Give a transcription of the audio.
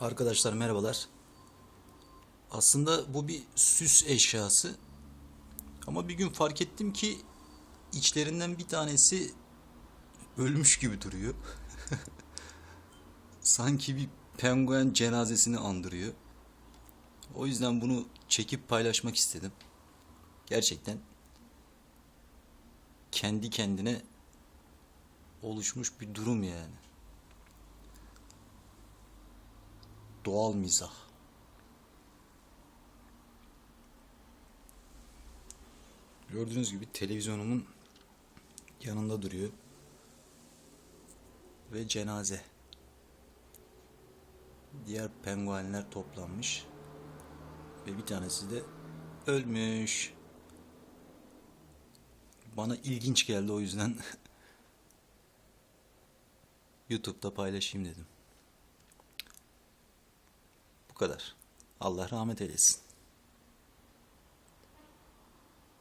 Arkadaşlar merhabalar. Aslında bu bir süs eşyası. Ama bir gün fark ettim ki içlerinden bir tanesi ölmüş gibi duruyor. Sanki bir penguen cenazesini andırıyor. O yüzden bunu çekip paylaşmak istedim. Gerçekten kendi kendine oluşmuş bir durum yani. Doğal mizah. Gördüğünüz gibi televizyonumun yanında duruyor. Ve cenaze. Diğer penguenler toplanmış. Ve bir tanesi de ölmüş. Bana ilginç geldi o yüzden YouTube'da paylaşayım dedim. Bu kadar. Allah rahmet eylesin.